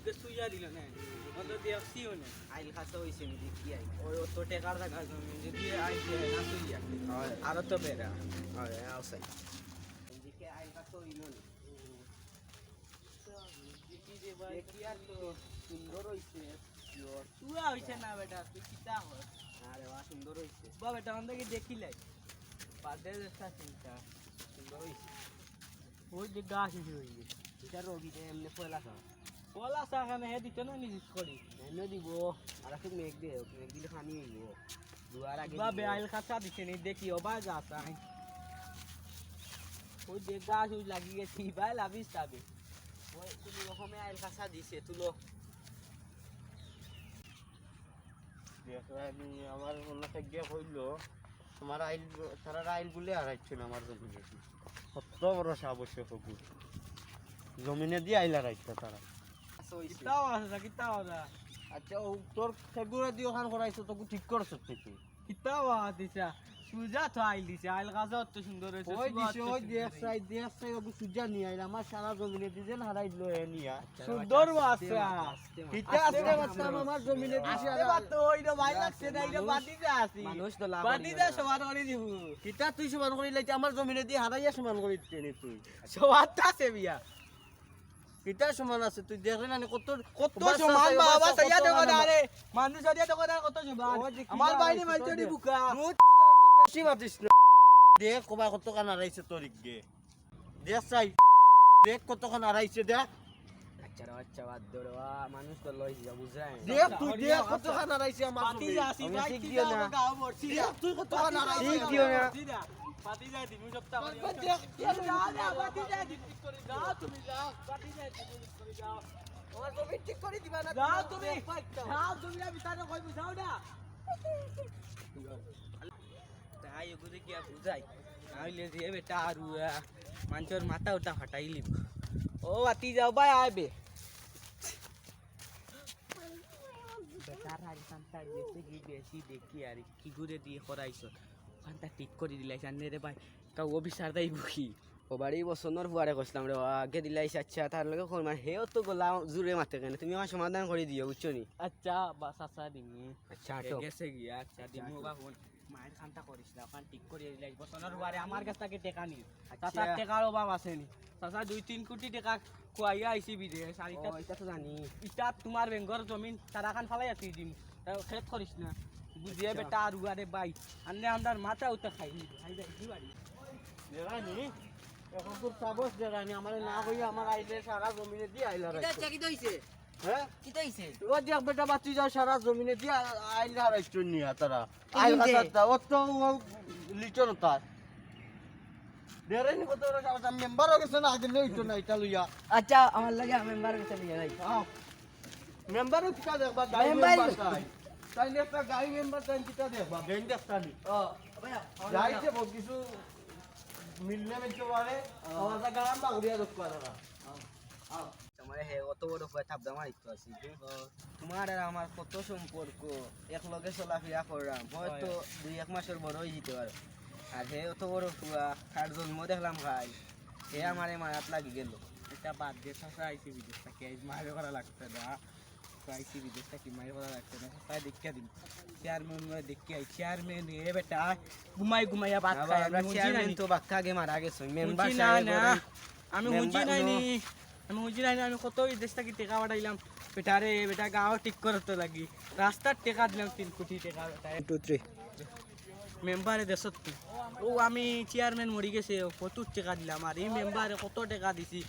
মুখে সুইয়া দিল না। অত দেখছিও না। আইল খাসা নি দেখি আই ওই অত টেকার দেখা জমি যদি আইছে না সুইয়া আরও তো বেড়া হয় আউসাই এদিকে আইল খাসা হইল না। আর তো সুন্দর হইছে তুয়া হইছে না বেটা তুই কিতা হস আরে বাহ সুন্দর হইছে বা বেটা আমাদেরকে দেখিলাই চিন্তা। সুন্দর ওই যে গাছ। এটা এমনি পয়লা খাওয়া পলা সাগানে হে দিত না নিজে করি এনে দিব আর একটু মেঘ দে মেঘ দিলে খানি হইব দুয়ার আগে বা বেআইল খাঁচা দিছে নি দেখি ওবা গাছ আই ওই যে গাছ ওই লাগি গেছি ভাই লাভিস যাবে ওই তুমি রকমে আইল খাসা দিছে তুলো। আমি আমার অন্য কইলো তোমার আইল তারা আইল বলে হারাইছো না আমার জমিনে? কত বড় হবু। জমিনে দিয়ে আইল হারাইছো তারা কিতাও আছে কিতাও আছে আচ্ছা ও তোর খেগুড়া দিয়ে ওখান করাইছো তোকে ঠিক করছ তুই কিতাও দিছে। সুজা তো আইল দিছে আইল গাছ অত সুন্দর হয়েছে ওই দিছে ওই দেখ সাই দেখ সাই ওকে সুজা নিয়ে আইল আমার সারা জমিনে দিয়ে হারাইলো এ নিয়া। সুন্দর আছে কিতা আস্তে বাচ্চা আমার জমিনে দিছে আরে বাত তো ওই তো ভাই লাগছে না এটা বাদি যা আছি। মানুষ তো লাভ বাদি যা সবার করে দিব। কিতা তুই সমান করি লাইতে আমার জমিনে দিয়ে হারাইয়া সমান করি দিতে তুই। সবার আছে বিয়া। কিতা সমান আছে? তুই দেখলে না কত কত সমান বাবা সাইয়া দেখো মানে- আরে মানুষ সাইয়া দেখো না কত সমান? আমার বাইরে আছে, দি। বুকা বেশি মাতিস না। দেখ কবা কতখান আড়াইছে তোর গে দেখ চাই। দেখ কতখান আড়াইছে দেখ। আচ্ছা আচ্ছা বাদ দে রে বাহ, মানুষ তো লই যা বুঝাই দেখ তুই দেখ কতখান আড়াইছে না। দেখ তুই কতখান পাতি যা দিমু মানুষের মাথা ওটা ফাটাই লিব ও আতি যাও ভাই আইবে বেটার আর কান্তা বেশি দেখি আর কি করে দিয়ে করাইছ কান্তা ঠিক করে দিলাইছ আনে রে ভাই কাউ অফিসার দাই বুকি ও বাড়ি বসনের ফুয়ারে কইছিলাম রে আগে দিলাইছে আচ্ছা তার লগে কোন মানে হেও তো গোলা জুড়ে মাতে কেন তুমি আমার সমাধান করে দিও বুঝছ নি? আচ্ছা বাস আসা দিমু আচ্ছা এ গেছে গিয়া আচ্ছা দিমু বা ফোন মায়ের কান্তা করিস না ওখান ঠিক করে দিলাই বসনের বারে আমার কাছ থেকে টেকা নি আচ্ছা। চাচার টেকার অভাব আছে নি? চাচা দুই তিন কোটি টাকা খুয়াইয়া আইছি বিদেশ আর ইটা এটা তো জানি। ইটা তোমার বেঙ্গর জমিন তারা খান ফালাই আছি দিম খেত করিস না? বুঝিয়ে বেটা আর উয়ারে বাই আনলে আন্দার মাথা উঠে খাই নি খাই যাই কি বাড়ি দেখানি এখন তোর সাবস দেখানি আমার না কইয়া আমার আইলে সারা জমিনে দিয়ে আইলা রাখছো কি দইছে হ্যাঁ কি দইছে ও দেখ বেটা বাতি যাও সারা জমিনে দিয়ে আইল হারাইছো নিয়া তারা কেন আইল দে? হাতাতা ও তো লিচন তার দেরেনি কত বড় সাবাস মেম্বার গেছে না আগে লইতো না এটা আচ্ছা আমার লাগে মেম্বার মেম্বার তাই একটা গাই মেম্বার তাই কিটা দেখবা গেন দেখতানি ও যাইছে বহুত কিছু মিললে মেলতে পারে। আমার গান বাগড়িয়া দেখবা তারা তোমার হে অত বড় ফুয়া থাপদা মারিত আছি তোমার আর আমার কত সম্পর্ক? এক লগে চলাফেরা করলাম। হয়তো দুই এক মাসের বড় হয়ে যেতে পারো। আর হে অত বড় ফুয়া তার জন্ম দেখলাম ভাই? হে আমারে মারাত লাগি গেল। এটা বাদ দিয়ে আইসি বিদেশ থেকে মায়ের করা লাগছে না? তো আইসি বিদেশ থেকে মায়ের করা লাগছে না। তাই দেখিয়া দিন চেয়ারম্যান দেখি আই চেয়ারম্যান এ বেটা ঘুমাই ঘুমাইয়া আমি মুজি চেয়ারম্যান তো বাক্কা আগে মারা গেছে মেম্বার না। না আমি মুজি নাই নি। আমি মুজি নাই আমি কত বিদেশ থেকে টেকা পাঠাইলাম। বেটা রে বেটা গাঁও ঠিক করতে লাগি। রাস্তার টেকা দিলাম তিন কোটি টাকা বেটা টু থ্রি মেম্বারে দেশত। ও আমি চেয়ারম্যান মরি গেছে। প্রচুর টাকা দিলাম? আর এই মেম্বারে কত টাকা দিছি?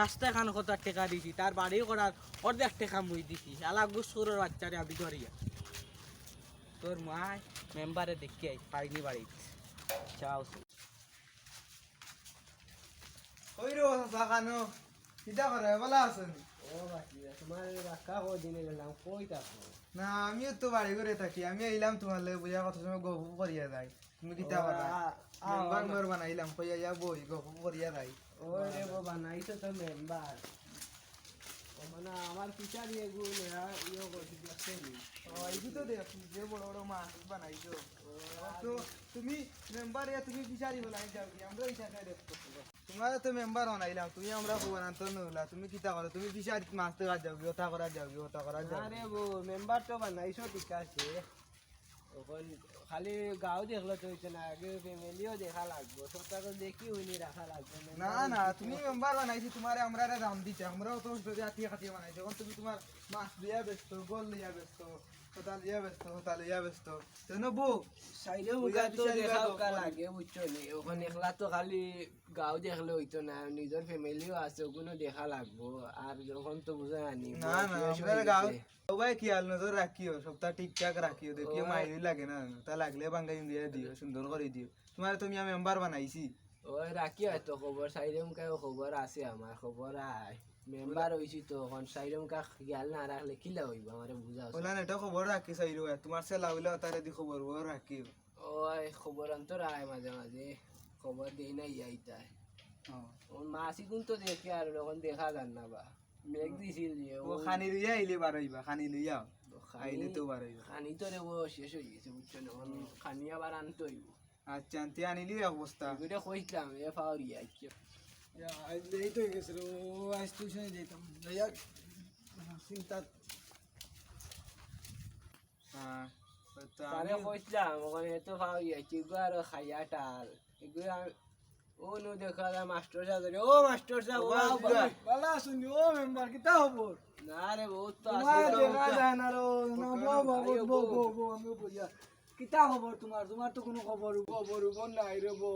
রাস্তা খান কত টাকা দিছি তার বাড়ি করার অর্ধেক টাকা মুই দিছি। আলাগ সুরের বাচ্চারে আমি ধরিয়া তোর মায় মেম্বারে দেখি আই পাইনি বাড়ি চাও ওই রে চাচা কানো কিতা করে বলা আছেন ও বাকি তোমার বাক্কা কই দিনে গেলাম কই থাকো? না আমিও তো বাড়ি করে থাকি আমি আইলাম তোমার লাগে বুঝা কথা সময় গপ করিয়া যাই। তুমি কিতা কথা মেম্বার মেম্বার বানাইলাম কইয়া যা বই গপ করিয়া যাই। ওই রে বাবা নাইতো তো মেম্বার ও মানে আমার পিছারি এগুলো ইয়ে করছি দেখছি ও এইটো তো দেখ যে বড় বড় মাছ বানাইছো। তো তুমি মেম্বার তুমি বিচারি বলাই যাও কি আমরা ইচ্ছা খাই দেখো তোমার তো মেম্বার বানাইলাম তুমি আমরা খবর আনতে নলা তুমি কিতা করো? তুমি বিচার মাছ ধরা যাও ওটা করা যাও ওটা করা যাও আরে বো মেম্বার তো বানাইছো ঠিক আছে। খালি গাঁও দেখলে তো হইছে না আগে ফ্যামিলিও দেখা লাগবো সবটাকে দেখি উনি রাখা লাগবে না না তুমি মেম্বার বানাইছি তোমার আমরা একটা দাম দিতে আমরাও তো জাতীয় খাতিয়ে বানাইছি এখন তুমি তোমার মাছ লিয়া ব্যস্ত গোল লিয়া ব্যস্ত হতা লিয়া ব্যস্ত হতা লিয়া ব্যস্ত তেন বউ সাইডে মুখা তো দেখা বিভাগ লাগে বুঝছ নি ওখানে একলা তো খালি গাঁও দেখলে হইতো না নিজের ফ্যামিলিও আছে ওগুলো দেখা লাগবো আর যখন তো বুঝে আনি না না আমরা গাঁও সবাই খেয়াল নজর রাখিও সপ্তাহ ঠিকঠাক রাখিও দেখিও মাইরি লাগে না তা লাগলে বাঙ্গাই দিয়ে দিও সুন্দর করে দিও তোমার তুমি আমি মেম্বার বানাইছি ওই রাখি হয়তো খবর সাইডে মুখায় খবর আছে আমার খবর আয় মেম্বার হইছি তো এখন সাইডে মুখা খেয়াল না রাখলে কিলা হইব? আমার বুঝা আছে। বললাম এটা খবর রাখি চাইরো তোমার সেলা হইলে তারে দি খবর বড় রাখিও ওই খবর অন্তর আয় মাঝে মাঝে খবর দেই না ইয়াইতাই মাসি গুণ তো দেখে আর যখন দেখা যান না বা। মেঘ দিছিল যে ও খানি লইয়া আইলে বারইবা খানি লইয়া আইলে তো খানি বারইবা খানি তো রে ও শেষ হয়ে গেছে বুঝছ না? খানি আবার আনতে হইব আচ্ছা আনতে আনিলি অবস্থা এগুলো কইছিলাম এ ফাউরি আইছে এই তো গেছে ও আজ টিউশনে যেতাম। যাইয়া চিন্তা হ্যাঁ তারে কইছিলাম ওখানে এত ফাউরি আইছে আর খাইয়া টাল এগুলো ও নো দেখা যায় মাস্টার সাহেব ও মাস্টার সাহেব ও। বালা শুনি ও মেম্বার না রে বহুত তো দেখা যায় না রে না বো বো বো বো বো বো আমি বুঝা কিতা খবর তোমার তোমার তো কোনো খবর খবর উপর নাই রে বো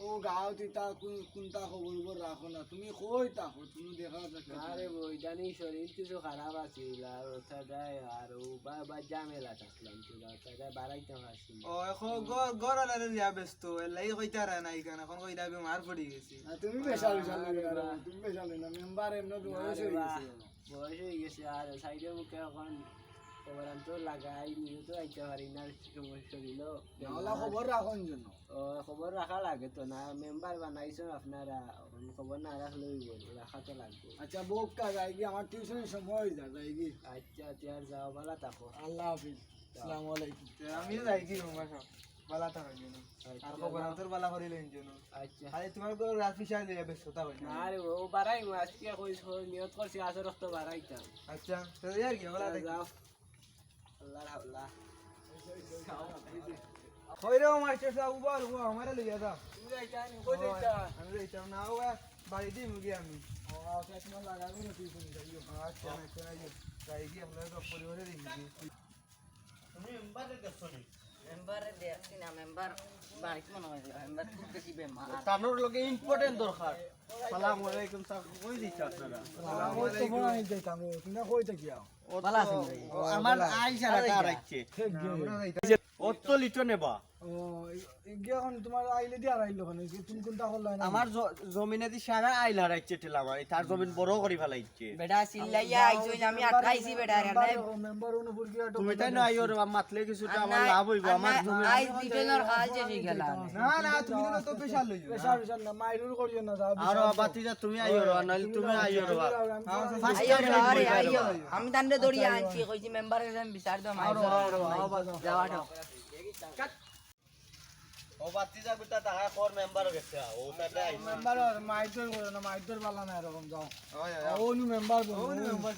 ও গাঁও তিতা কোনটা খবর উপর রাখো না। তুমি কই থাকো তুমি দেখা যাচ্ছে আরে বই জানি শরীর কিছু খারাপ আছিল আর ওটা যায় আর ও বা জামেলা থাকলাম তো ওটা বাড়াইতে পারছি ও এখন গর আলারে দিয়া ব্যস্ত এলাই কইতারা নাই কেন এখন কইরা বেমার পড়ি গেছি। তুমি বেশা বেশা লাগে তুমি বেশা না মেম্বার এমন বয়স হয়ে গেছে। বয়স হয়ে গেছে আর সাইডে মুখে এখন খবর তো লাগাই নিজে তো আইতে পারি না সমস্যা দিল খবর রাখুন জন্য ও খবর রাখা লাগে তো না মেম্বার বানাইছেন আপনারা খবর না রাখলেই বলি রাখা তো লাগবে। আচ্ছা বোকটা যায় কি আমার টিউশনের সময় হয়ে যায় কি? আচ্ছা আর যাও ভালো থাকো আল্লাহ হাফিজ আসসালামু আলাইকুম। আমিও যাই কি বালা থাকার জন্য আর খবর তোর বালা করিলেন জন্য আচ্ছা। খালি তোমার গো রাত পিছা দিয়া ব্যস্ততা হয় না। আরে ও বাড়াই আজকে কই নিয়ত করছি আসর রক্ত বাড়াইতাম আচ্ছা তো ইয়ার কি বলা দেখি যাও আল্লাহ আল্লাহ কই রে মাস্টার সাহেব উবার ও আমারে লইয়া দাও তুমি যাইতা নি কই যাইতা আমি যাইতাম না ও বাড়ি দিই মুগি আমি ও চশমা লাগাবো না টিউশন যাইও আচ্ছা আচ্ছা যাই কি আপনার সব পরিবারে দেখি মেম্বারে দেখছি না মেম্বার বাড়িতে মনে হয় মেম্বার খুব বেশি বেমার তানোর লগে ইম্পর্টেন্ট দরকার সালাম আলাইকুম স্যার কই দিছে আপনারা আমার তো মনে যাইতাম তুমি কই থাকি আমার আইসা। রাখা রাখছে অত লিটো নেবা। ও গিয়ে এখন তোমার আইলে দিয়ে আইলো তুমি কোনটা আমার জমিনে দি সারা আইল আমার তার জমিন বড় করে ফেলাইছে বেটা চিল্লাইয়া আইছো আমি আটকাইছি বেটা মেম্বার অনুপুর গিয়ে তুমি তাই না আইও মাতলে কিছুটা আমার লাভ হইব আমার জমি আইস দিটেনর খাল যে গেলা না না তুমি তো তো লইও পেশা পেশা না মাইরুর করিও না যাও আর বাতিজা তুমি আইও রে নাহলে তুমি আইও রে আইও রে, আরে আইও আমি তান্ডে দড়িয়ে আনছি কইছি মেম্বার এসে বিচার দাও মাইর যাওয়া ও টাকা কর মেম্বার গেছে। ও তাতে আইছে। মেম্বার মাইদর করে না মাইদর বালা না এরকম যাও। ও নু মেম্বার বল।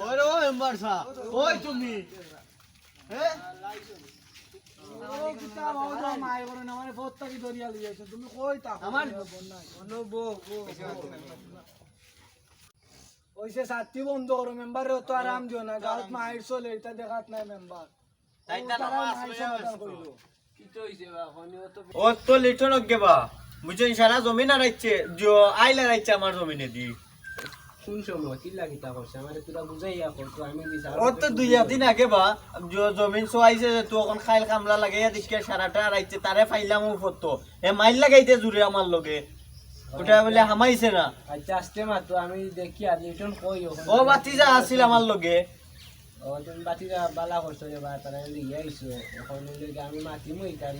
ওই রে ও মেম্বার সা। ওই তুমি। ও কিতাব ও যাও মাই করে না মানে সাথী বন্ধ করো মেম্বার তো আরাম দিও না। গাঁত চলে এটা দেখাত নাই মেম্বার তাই ও তার তারা নামাজ মাইর লইয়া সমাধান ব্যস্ত। করিলো কি তো হইছে বা এখন ও তো ও তো লিটো নগেবা বুঝছেন সারা জমিন হারাইছে জো আইল হারাইছে আমার জমিনে দি। কোন সময় কি লাগিতা করছে আমার তোরা বুঝাইয়া করতো আমি বিচার ও দুই দিন আগে বা জ- জমিন চো আইছে যে তো এখন খাইল কামলা লাগাইয়া দিসকে সারাটা হারাইছে তারে ফাইলাম ও ফটো। এ মাইল লাগাইতে জুড়ে আমার লগে। ওটা বলে হামাইছে না। আচ্ছা আসতে মাত্র আমি দেখি আর কই ও আমার লগে। ও তুমি বাতিটা বালা করছ যে বা তারা লিয়ে আইছো এখন আমি মাতিমু ইটার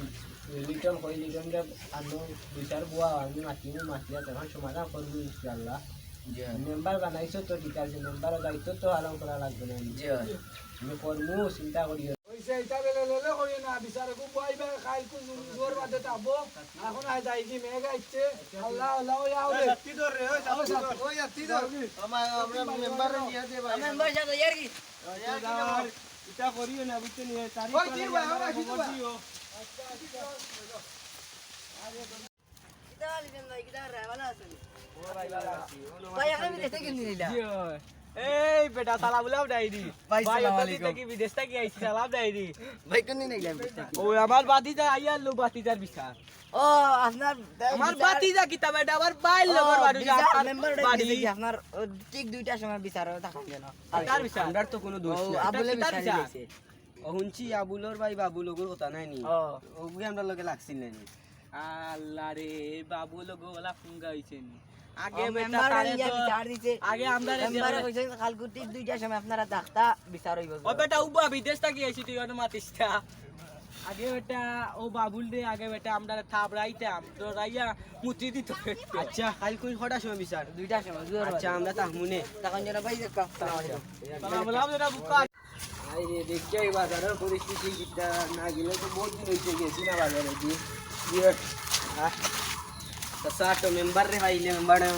রিটার্ন রিটার্ন যে আনো বিচার বুয়া আমি মাতিমু মাতিয়া তখন সমাধান করব ইনশাল্লাহ মেম্বার বানাইছো তো ঠিক আছে মেম্বারের দায়িত্ব তো আরাম করা লাগবে না। আমি করব চিন্তা করিও হয়েছে এটা বেলে লেলে করি না বিচারে খুব বইবে খাই খুব জোর বাদে তাবো এখন আয় যাই কি মেঘ আইছে আল্লাহ আল্লাহ ওই আউরে কি ধর রে ওই সাথী ওই সাথী ধর আমার আমরা মেম্বার নিয়ে দে ভাই। মেম্বার সাথে ইয়ার কি? এটা করিও না বুঝতে নিয়ে তারিখ ওই কি ভাই ওই কি ভাই কিতা লিবেন ভাই কিতা রে ভালো আছেন ভাই এখন আমি দেখতে কিনি নিলা এই বেটা সালাম বলাও ডাইরি ভাই, ভাই সালাম আলাইকুম। থেকে বিদেশ থেকে আইছি সালাম ডাইরি ভাই কোন নিলাম ও আমার বাতিজা আইয়ার লো বাতিজার বিচার। ও আপনার আমার বাতিজা কিতা বেটা? আমার লগর বাড়ি যা মেম্বার বাড়ি। আপনার ঠিক দুইটার সময় বিচার থাকা কেন তার বিচার? আমরার তো কোনো দোষ ও নাই। আবুলে বিচার বিচার? দিয়েছে? ও শুনছি আবুলর ভাই বাবুলগর কথা নাই নি? ওগুলি আমরা লগে লাগছিল না নি। আল্লাহ রে বাবু লোক ওলা ফুঙ্গা হইছেন আগে মেম্বার ইয়া বিচার দিছে। আগে আমরা মেম্বারে কইছেন কালকে ঠিক সময় আপনারা ডাক্তা বিচার হইব ও বেটা উবা বিদেশ থেকে আইছি তুই মাতিসটা। আগে বেটা ও বাবুল দে আগে বেটা আমরা থাপ রাইতাম তো রাইয়া মুতি দিত আচ্ছা কাল কই কটার সময় বিচার? দুইটার সময় আচ্ছা আমরা তাহমুনে তখন যেন ভাই দেখো সালাম বলাম যেটা বুকা আই দেখছি এই বাজারের পরিস্থিতি কিটা। না গেলে তো বহুত দিন হইছে গেছি না বাজারে দি চাচা তো মেম্বার রে ভাইলে মেম্বার রে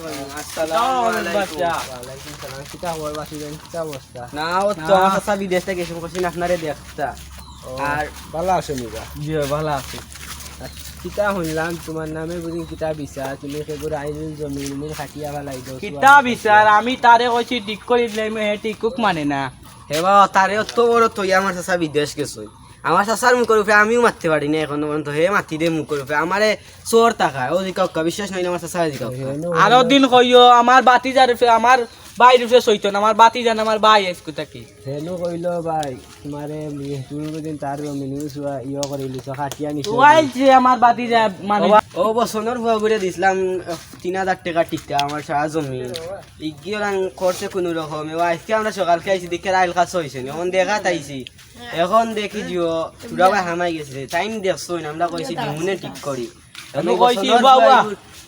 আসসালামু আলাইকুম ওয়ালাইকুম সালাম কিটা খবর বাকি দেন অবস্থা না ও তো আমার বিদেশ থেকে এসে কইছেন আপনারে দেখতা আর ভালো আছো নিবা জি ভালো আছি কিতা শুনলাম তোমার নামে বুঝি কিতা বিচার তুমি সেগুলো আইল জমিন মিল খাটিয়া ভালাই দাও কিতা বিচার আমি তারে কইছি ঠিক করে দিলাম হে টিকুক মানে না হেবা তারে অত বড় তো আমার চাচা বিদেশ গেছে আমার চাচার মুখের উপরে আমিও মারতে পারি না এখন পর্যন্ত। হে মাতি দে মুখের উপরে। আমারে চোর টাকা ও দিকা বিশ্বাস নাই আমার চাচা দিকা আরও দিন কইও, আমার বাতিজার আমার বাইর উপরে সইতন আমার বাতিজান আমার বাই এসকু থাকি হেনো কইল ভাই তোমারে তুমি বুঝিন তার জমিন ইয়ে করিলি তো খাটিয়া নিছো ওয়াইলছে আমার বাতিজা মানে ও বছরের ভুয়া করে দিছিলাম আহ, তিন হাজার টাকা টিকা আমার সারা জমি। ইগিয়ে করছে কোনো রকম ও আজকে আমরা সকালকে আইছি দেখে রাইল কাজ হয়েছে এখন দেখা তাইছি এখন দেখি দিও পুরা ভাই হামাই গেছে টাইম দেখছ না আমরা কইছি দিমুনে ঠিক করি আমি কইছি, উবা, উবা।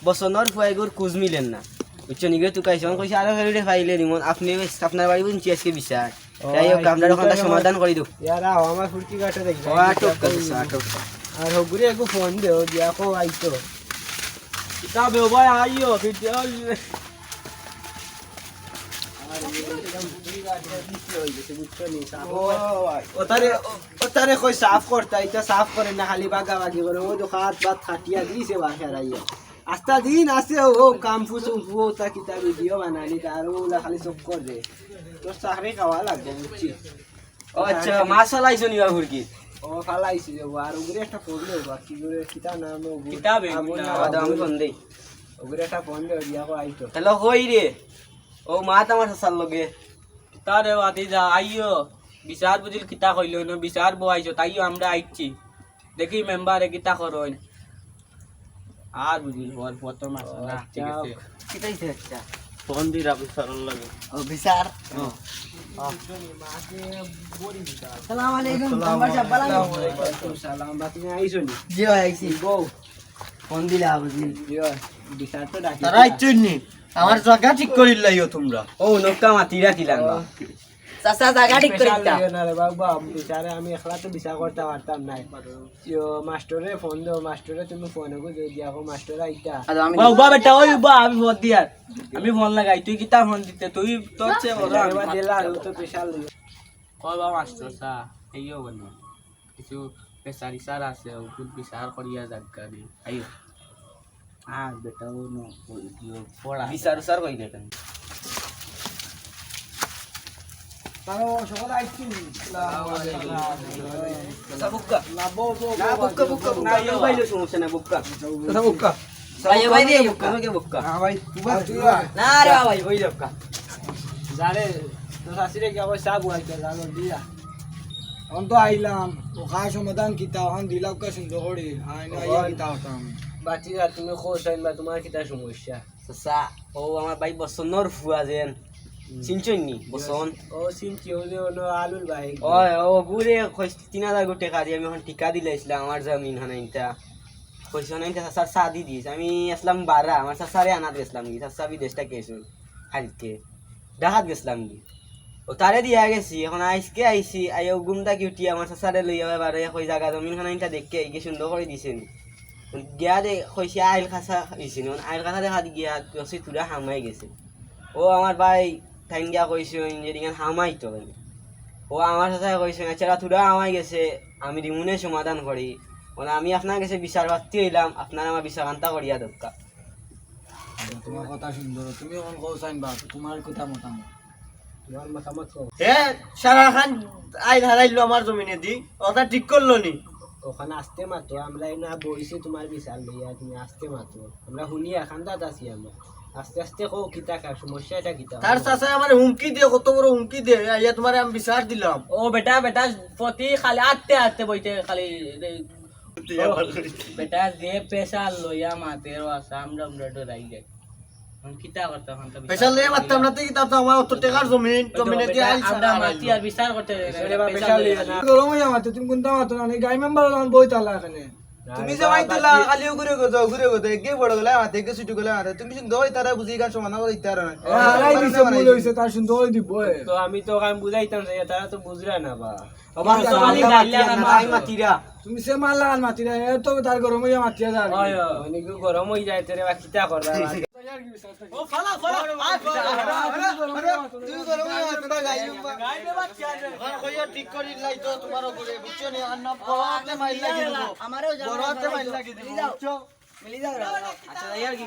বছরের ফুয়াইগুর কুজ মিলেন না। বুঝছ? নিগে তুই কাইছো আমি কইছি আরও হেরিডে ফাইলে নিমন আপনি আপনার বাড়ি বুঝছি আজকে বিচার তাই হোক আমরা ওখানটা সমাধান করে দেব ইয়ারা আমার ফুলকি কাটে দেখি। ও আটক করছে আটক আর হগুরে একটু ফোন দেও দিয়া কো আইতো। কিতা বেবাই আইও ভিডিও ওতারে ওতারে কই সাফ করতা এটা সাফ করে না খালি বাগা বাগি করে। ও তো খাত বাত খাটিয়া দিছে বাসার আইয়া। আস্তা দিন আছে ও কাম ফুসু ফু তা কিতা ভিডিও বানালি তার ওলা খালি চক কর দে তোর চাকরি খাওয়া লাগবে বুঝছি ও আচ্ছা মাছ চালাইছো নিবা ফুরকি ও ফালাইছি যে আর ওগুলো একটা পড়লে বাকি করে কিতা নাম ও কিতা বে, আগুন কিতা? না, আবার আমি ফোন দেই ওগুলো একটা ফোন দে দিয়া কো আইতো হ্যালো কই রে ও মাত আমার সাসার লগে তারে বাতিজা আইও বিচার বুঝিল কিতা কইল ন বিচার বো আইছো তাইও আমরা আইছি দেখি মেম্বারে কিতা করইন আর বুঝিল হল প্রথম আছে না। ঠিক আছে। কিতাইছে একটা। ফোন দি রাখি সারল লাগে। ও। বিচার সালাম আলাইকুম মেম্বার সাহেব ভালো সালাম। বা তুমি আইছো নি? জি ভাই আইছি। বউ। ফোন দিলা বুঝলি বিচার তো ডাকি। তারা ইচ্ছুনি আমার জায়গা ঠিক করিল লাইও তোমরা। ও নৌকা মাতি রাখিলাম চাচা জায়গা ঠিক করে দিতা না রে বাবা বিচারে আমি একলা তো বিচার করতে পারতাম নাই। মাস্টরে ফোন দেও মাস্টরে তুমি ফোনে কো মাস্টর আইতা। বেটা ওই আমি ফোন দিয়ার আমি ফোন লাগাই তুই কিতা ফোন দিতে? তুই তোর চেয়ে বড় আমি দিলা আর ও তো মাস্টার সা এইও কিছু পেশারি সার আছে ওগুলো বিচার করিয়া জাগা দি। আইও। আর বেটা ও নো পড়া বিচার উচার কই দেখেন আইলাম ওখা সমাধান কিতা ওখান দিলাম কা সুন্দর করে আইনা আইয়া কিতা হতাম বাচ্চি আর তুমি খোঁজ আইন বা তোমার কিটা সমস্যা ও আমার ভাই বসন্তর ফুয়া যেন চিনছই নি বসন্ত ও চিনছি ও আলুর ভাই ওই ও গুরে তিন হাজার গোটে কাজি আমি এখন টিকা দিলাইছিলাম আমার জমিন হানাইনটা কইস হানাইনটা চাচার সাদি দিস আমি আসলাম বারা আমার চাচারে আনাত গেছিলাম কি চাচা বিদেশটা গেছিল হারিতে ডাহাত গেছিলাম কি ও তারে দিয়া গেছি এখন আইসকে আইসি আইও গুমটা কি উঠি আমার সাসারে লইয়া এবারে কই জায়গা জমিন খানা ইনটা দেখকে কি সুন্দর করে দিছেন গিয়া দে কইছে আইল খাসা দিছেন আইল খাসা দেখা গিয়া তুরা হামাই গেছে ও আমার ভাই টাইম গিয়া কইছে ইঞ্জিনিয়ারিং হামাই তো। ও আমার সাথে কইছে এছাড়া তুরা হামাই গেছে আমি রিমুনে সমাধান করি। মানে আমি আপনার কাছে বিচার প্রার্থী হইলাম আপনার আমার বিচার আন্তা করিয়া দরকার তোমার কথা সুন্দর তুমি এখন কও চাইন বা তোমার কথা মতামত। তোমার মতামত। হে সারা খান আইন হারাইলো আমার জমিনে দি ওটা ঠিক করল নি? ওখানে আসতে মাতো আমরা না বইছি তোমার বিচার লইয়া তুমি আসতে মাতো আমরা শুনি এখানটাত আছি আমরা। আস্তে আস্তে কও কিতা কা সমস্যাটা কিতা তার চাষে আমার হুমকি দিয়ে কত বড় হুমকি দিয়ে আইয়া তোমার আমি বিচার দিলাম। ও বেটা বেটা প্রতি খালি আটতে আটতে বইতে খালি বেটা যে পেশা লইয়া মাতের আসা আমরা আমরা ডরাই যাই বিচার করতে না হয়ে তুমি না যে মাই তোলা খালি ঘুরে গো যাও ঘুরে গো একে বড় গলা মাতে একে ছুটি গলা মাতে তুমি সুন্দর হই তারা বুঝি গান সমান করে তার না। হারাই দিছে ভুল হইছে তার সুন্দর হই দিব তো আমি তো কাম বুঝাইতাম যে তারা তো বুঝরা না বা। আবার তো খালি গাইলা মাই মাতিরা। তুমি সে মাল লাগান মাতিরা এ তো তার গরম হয়ে মাতিয়া যা। অনেক গরম হয়ে যায় তোরে বা কিতা করবা হয়ে ঠিক করি লাই তো তোমার উপরে বুঝছ নি আর না বড়তে মাইল লাগি দিব আমারও বড়তে মাইল লাগি দিব বুঝছ মিলি যাও আচ্ছা আর কি